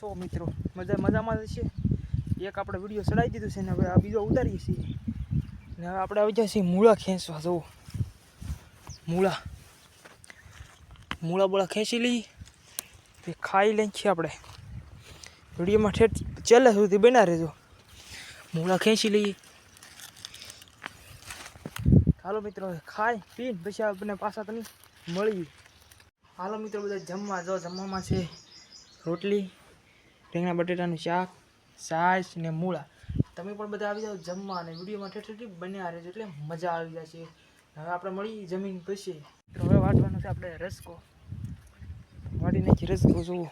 સો મિત્રો, મજા મજામાં છે. એક આપણે વીડિયો ચડાવી દીધું છે ને હવે આ બીજો ઉતારીએ છીએ. ને હવે આપણે આવી જાય છીએ મૂળા ખેંચવા જવું મૂળા. મૂળા બોળા ખેંચી લઈ, તે ખાઈ લઈએ છીએ આપણે. વિડીયોમાં ઠેઠ છેલ્લે સુધી બના રહેજો. મૂળા ખેંચી લઈએ. હાલો મિત્રો ખાઈ, પીને પછી આપણે પાછા તમે મળીએ. હાલો મિત્રો, બધા જમવા, જો જમવામાં છે રોટલી. રીંગણા બટેટાનું શાક છાશ ને મૂળા. તમે પણ બધા આવી જાઓ જમવા અને વિડીયોમાં ઠેઠ બન્યા રહેજો એટલે મજા આવી જશે. હવે આપણે મળી જમીન પછી. તો હવે વાટવાનો છે આપણે રસકો વાટી નાખી રસકો જુઓ.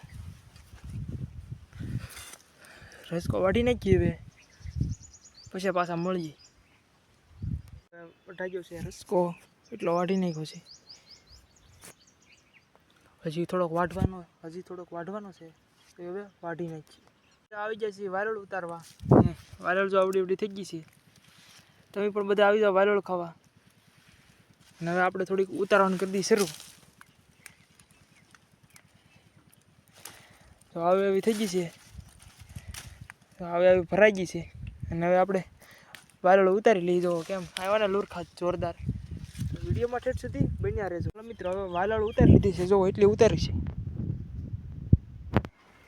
રસકો વાટી નાખીએ હવે. પછી પાછા મળીએ. વટાગ્યો છે રસકો એટલો વાટી નાખ્યો છે. હજી થોડોક વાઢવાનો હજી થોડોક વાઢવાનો છે. તો હવે વાઢી નાખીએ. આવી જશે છે વાયરળ ઉતારવા. હમ, વાયરળ જો આવડી આવડી થઈ ગઈ છે. તમે પણ બધા આવી જાઓ વાયરળ ખાવા. અને હવે આપણે થોડીક ઉતારવાનું કરી દઈએ શરૂ. તો આવી આવી થઈ ગઈ છે. તો આવી આવી ભરાઈ ગઈ છે. અને હવે આપણે વાયરળ ઉતારી લઈ જાઓ કેમ આવ્યા લુરખા જોરદાર. વિડીયોમાં ઠેઠ સુધી બન્યા રહેજો. મિત્રો હવે વાયરળ ઉતારી લીધી છે. જો એટલી ઉતારી છે.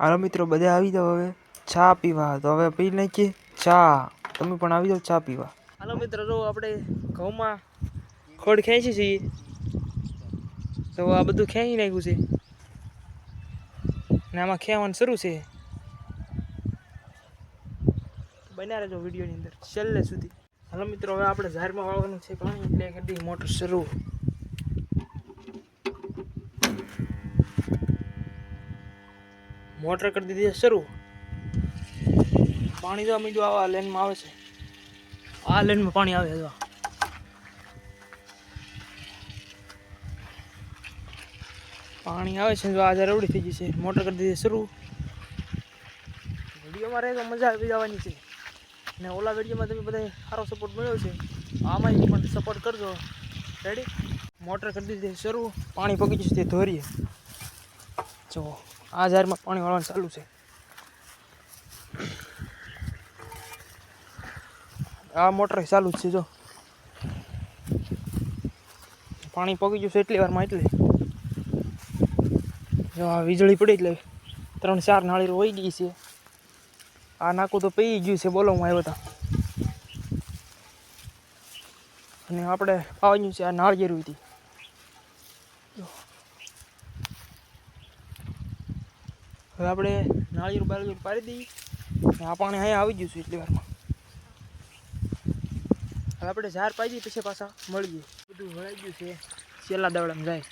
હાલો મિત્રો, બધા આવી જાઓ હવે. ચા પીવા. તો હવે પી નાખીએ ચા? તમે પણ આવી જાઓ ચા પીવા. હાલો મિત્રો, જો આપણે ઘઉંમાં ખોડ ખેંચી છીએ. તો આ બધું ખેંચી નાખ્યું છે. ને આમાં ખેવાનું શરૂ છે. બન્યા રહેજો વિડીયોની અંદર, છેલ્લે સુધી. હાલો મિત્રો, હવે આપણે ઝારમાં વાળવાનું છે. પાણી એટલે કરી મોટર શરૂ. મોટર કરી દીધી શરૂ. પાણી તો મીઠું આવા લેનમાં આવે છે. આ લેનમાં પાણી આવે જો. પાણી આવે છે, જો, આજે રવડી થઈ ગઈ છે. મોટર કરી દીધી શરૂ. વિડીયોમાં રહે તો મજા આવી જવાની છે. ને ઓલા વિડીયોમાં તમે બધા સારો સપોર્ટ મળ્યો છે. આમાં પણ સપોર્ટ કરજો. રેડી મોટર કરી દીધી શરૂ. પાણી પકી જશે તે ધોરીએ. જો. આ ઝાડમાં પાણી વાળવાનું ચાલુ છે. આ મોટર ચાલુ જ છે, જો. પાણી પગી ગયું છે એટલી વારમાં એટલે. જો આ વીજળી પડી એટલે ત્રણ ચાર નાળી વહી ગઈ છે. આ નાકું તો પી ગયું છે બોલો હું આવ્યો હતા અને આપણે પાવાનું છે આ નાળિયેરું હતી હવે આપણે નાળિયેર બાળિયેર પાડી દઈએ. આ પાણી અહીંયા આવી ગયું છે એટલી વારમાં. હવે આપણે ઝાર પાઈ દઈએ પછી પાછા મળીએ. બધું વળાઈ ગયું છે. છેલ્લા દાવડામાં જાય.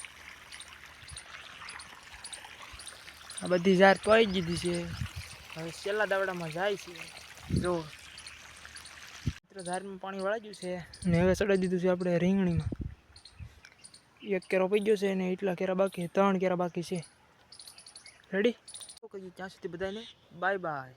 આ બધી ઝાર પાઈ દીધી છે. હવે છેલ્લા દાવડામાં જાય છે. જો. મિત્રો ઝારમાં પાણી વળાઈ ગયું છે. ને હવે ચડાવી દીધું છે આપણે રીંગણીમાં. એક કેરો પી ગયો છે ને એટલા કેરા બાકી ત્રણ કેરા બાકી છે. રેડી કહીએ ત્યાં સુધી બધાને બાય બાય